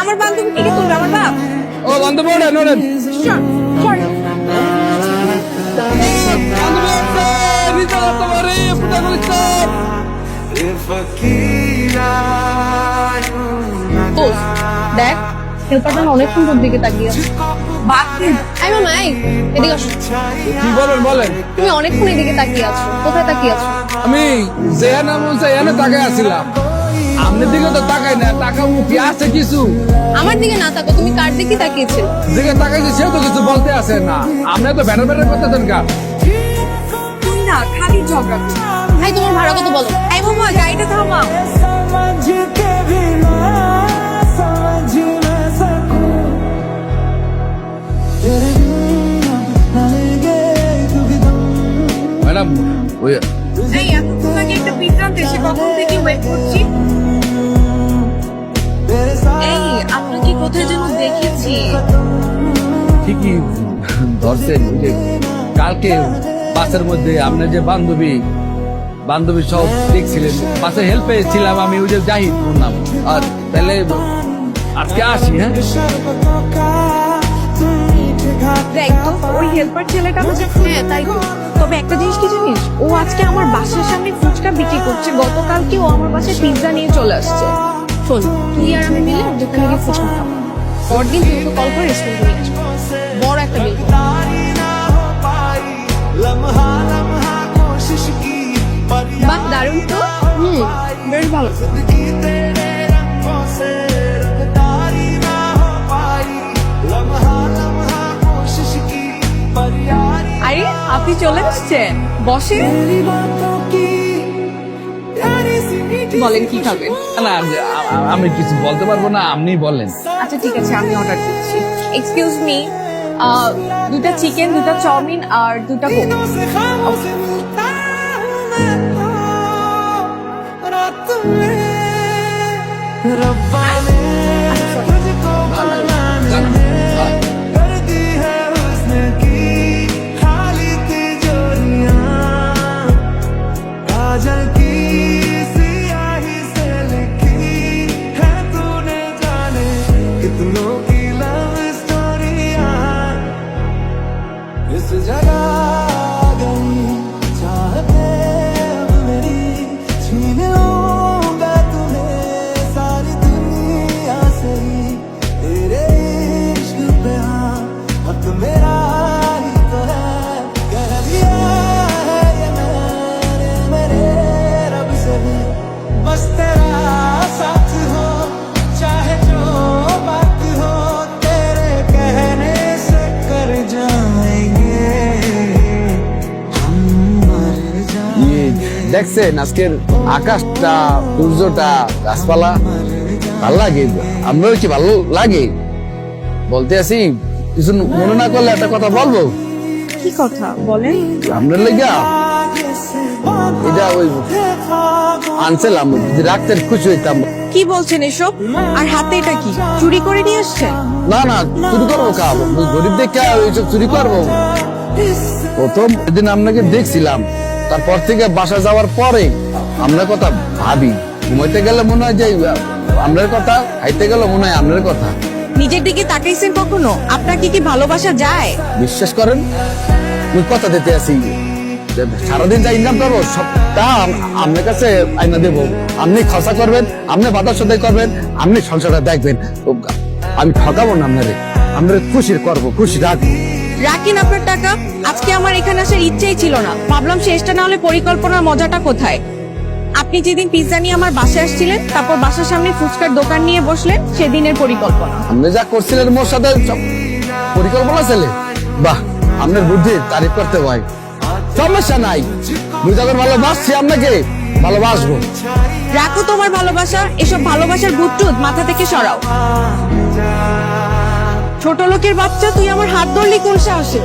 আমার বান্ধবী থেকে তুলবে আমার বাপ? ও বান্ধবী দেখ হেল্পারটা না অনেকক্ষণ দিকে তাকিয়ে আই মামা আই এদিকে আসো। কি বলেন বলেন। তুমি অনেকক্ষণ এদিকে তাকিয়ে আছো। কোথায় তাকিয়ে আছো? আমি যেখানে বলছে এনে আছিলাম। আপনার দিকে তো তাকাই না টাকা মুখি আছে কিছু? আমার দিকে না তাকো তুমি কার দিকে তাকিয়েছিল দিকে তাকাইছে সেও তো কিছু বলতে আছে না। আপনি তো ব্যাটার ব্যাটার করতেছেন কার তুমি না খালি ঝগড়া। গাড়ি তোমার ভাড়া কত বলো। এই মামা গাড়িটা থামাও। কালকে বাসের মধ্যে আপনার যে বান্ধবী বান্ধবী সব দেখছিলেন। পাশে হেল্প পেয়েছিলাম, আমি ওই যে জাহিদ ওর নাম। আর তাহলে আজকে আসি হ্যাঁ? ওই হেল্পার ছেলেটা হ্যাঁ, তবে একটা জিনিস ও আজকে আমার বাসার সামনে ফুচকা করছে। আমার পিৎজা নিয়ে চলে আসছে। পরদিন কল করে নিয়ে আসব। বেশ ভালো আরে আপনি চলে আসছেন বসে বলেন কি খাবেন না আমি কিছু বলতে পারব না আপনি বলেন আচ্ছা ঠিক আছে আমি অর্ডার দিচ্ছি এক্সকিউজ মি দুটা চিকেন দুটা চাউমিন আর দুটা কোক दिनों দেখছেন আজকের আকাশটা সূর্যটা গাছপালা ভালো লাগে। আমরাও কি ভালো লাগে? বলতে আসি কিছু মনে না করলে একটা কথা বলব? কি কথা? বলেন। আপনার লেগা এটা ওই আনছিলাম রাখতে খুশি হইতাম। কি বলছেন এসব? আর হাতে এটা কি? চুরি করে নিয়ে আসছেন? না না চুরি করব কাবো গরিব দেখে ওইসব চুরি করব। প্রথম যেদিন আপনাকে দেখছিলাম। তারপর থেকে বাসা যাওয়ার পরে আমরা কথা ভাবি। ঘুমাইতে গেলে মনে হয় যে আপনার কথা খাইতে গেলে মনে হয় আপনার কথা। নিজের দিকে তাকাইছেন কখনো? আপনাকে কি কি ভালোবাসা যায়? বিশ্বাস করেন আমি কথা দিতে আছি যে সারাদিন যা ইনকাম করব সবটা আপনার কাছে আইনা দেবো। আপনি খরচা করবেন আপনি বাধা সদাই করবেন আপনি সংসারটা দেখবেন। আমি ঠকাবো না আপনারে। আমরা খুশি করব খুশি রাখব। রাখেন আপনার টাকা? আজকে আমার এখানে আসার ইচ্ছেই ছিল না। ভাবলাম শেষটা না হলে পরিকল্পনার মজাটা কোথায়? আপনি যেদিন পিৎজা নিয়ে আমার বাসায় আসছিলেন তারপর বাসার সামনে ফুচকার দোকান নিয়ে বসলেন সেদিনের পরিকল্পনা। আপনি যা করছিলেন মোর সাথে পরিকল্পনা ছেলে। বাহ আপনার বুদ্ধি তারিফ করতে হয়। সমস্যা নাই। মুই যখন ভালোবাসছি আপনাকে ভালোবাসবো। রাখো তোমার ভালোবাসা এসব ভালোবাসার ভূতটুত মাথা থেকে সরাও। ছোট লোকের বাচ্চা তুই আমার হাত ধরলি কোন সাহসে?